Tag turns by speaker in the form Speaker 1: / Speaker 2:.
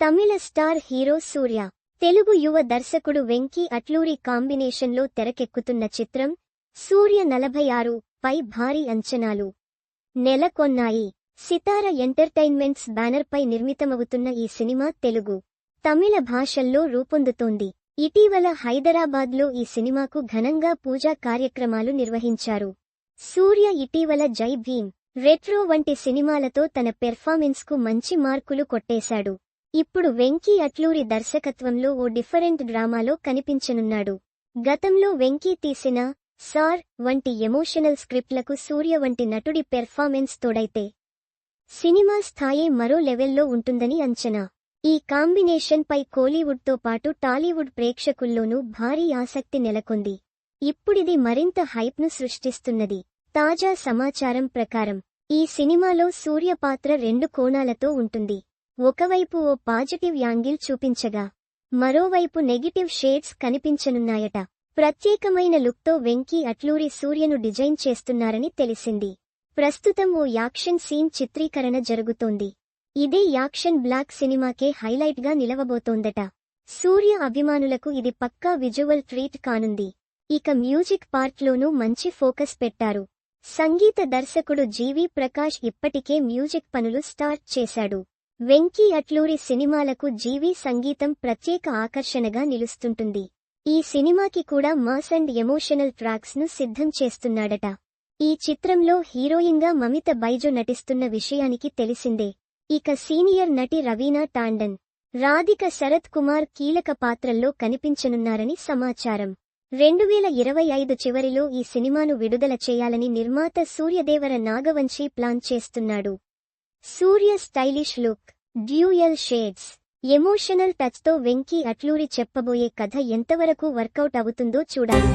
Speaker 1: తమిళ star hero Suriya Telugu యువ దర్శకుడు వెంకీ అట్లూరి కాంబినేషన్లో తెరకెక్కుతున్న చిత్రం సూర్య నలభై ఆరు పై భారీ అంచనాలు. నెలకొన్నాయి. సితార ఎంటర్టైన్మెంట్స్ బ్యానర్పై నిర్మితమవుతున్న ఈ సినిమా తెలుగు తమిళ భాషల్లో రూపొందుతోంది. ఇటీవల హైదరాబాద్లో ఈ సినిమాకు ఘనంగా పూజా కార్యక్రమాలు నిర్వహించారు. సూర్య ఇటీవల జై భీమ్ రెట్రో వంటి సినిమాలతో తన పెర్ఫార్మెన్స్కు మంచి మార్కులు కొట్టేశాడు. ఇప్పుడు వెంకీ అట్లూరి దర్శకత్వంలో ఓ డిఫరెంట్ డ్రామాలో కనిపించనున్నాడు. గతంలో వెంకీ తీసిన సార్ వంటి ఎమోషనల్ స్క్రిప్ట్లకు సూర్య వంటి నటుడి పెర్ఫార్మెన్స్ తోడైతే సినిమా స్థాయి మరో లెవెల్లో ఉంటుందని అంచనా. ఈ కాంబినేషన్ పై కోలీవుడ్తో పాటు టాలీవుడ్ ప్రేక్షకుల్లోనూ భారీ ఆసక్తి నెలకొంది. ఇప్పుడిది మరింత హైప్ను సృష్టిస్తున్నది. తాజా సమాచారం ప్రకారం ఈ సినిమాలో సూర్య పాత్ర రెండు కోణాలతో ఉంటుంది. ఒకవైపు ఓ పాజిటివ్ యాంగిల్ చూపించగా మరోవైపు నెగిటివ్ షేడ్స్ కనిపించనున్నాయట. ప్రత్యేకమైన లుక్తో వెంకీ అట్లూరి సూర్యను డిజైన్ చేస్తున్నారని తెలిసింది. ప్రస్తుతం ఓ యాక్షన్ సీన్ చిత్రీకరణ జరుగుతోంది. ఇదే యాక్షన్ బ్లాక్ సినిమాకే హైలైట్గా నిలవబోతోందట. సూర్య అభిమానులకు ఇది పక్కా విజువల్ ట్రీట్ కానుంది. ఇక మ్యూజిక్ పార్ట్లోనూ మంచి ఫోకస్ పెట్టారు. సంగీత దర్శకుడు జీవి ప్రకాష్ ఇప్పటికే మ్యూజిక్ పనులు స్టార్ట్ చేశాడు. వెంకీ అట్లూరి సినిమాలకు జీవి సంగీతం ప్రత్యేక ఆకర్షణగా నిలుస్తుంటుంది. ఈ సినిమాకి కూడా మాస్ అండ్ ఎమోషనల్ ట్రాక్స్ను సిద్ధం చేస్తున్నాడట. ఈ చిత్రంలో హీరోయిన్గా మమిత బైజో నటిస్తున్న విషయానికి తెలిసిందే. ఇక సీనియర్ నటి రవీనా టాండన్ రాధిక శరత్ కుమార్ కీలక పాత్రల్లో కనిపించనున్నారని సమాచారం. రెండు వేల ఇరవై ఐదు చివరిలో ఈ సినిమాను విడుదల చేయాలని నిర్మాత సూర్యదేవర నాగవంశీ ప్లాన్ చేస్తున్నాడు. Suriya stylish look dual shades emotional టచ్తో Venky Atluri చెప్పబోయే కథ ఎంతవరకు వర్కౌట్ అవుతుందో చూడాలి.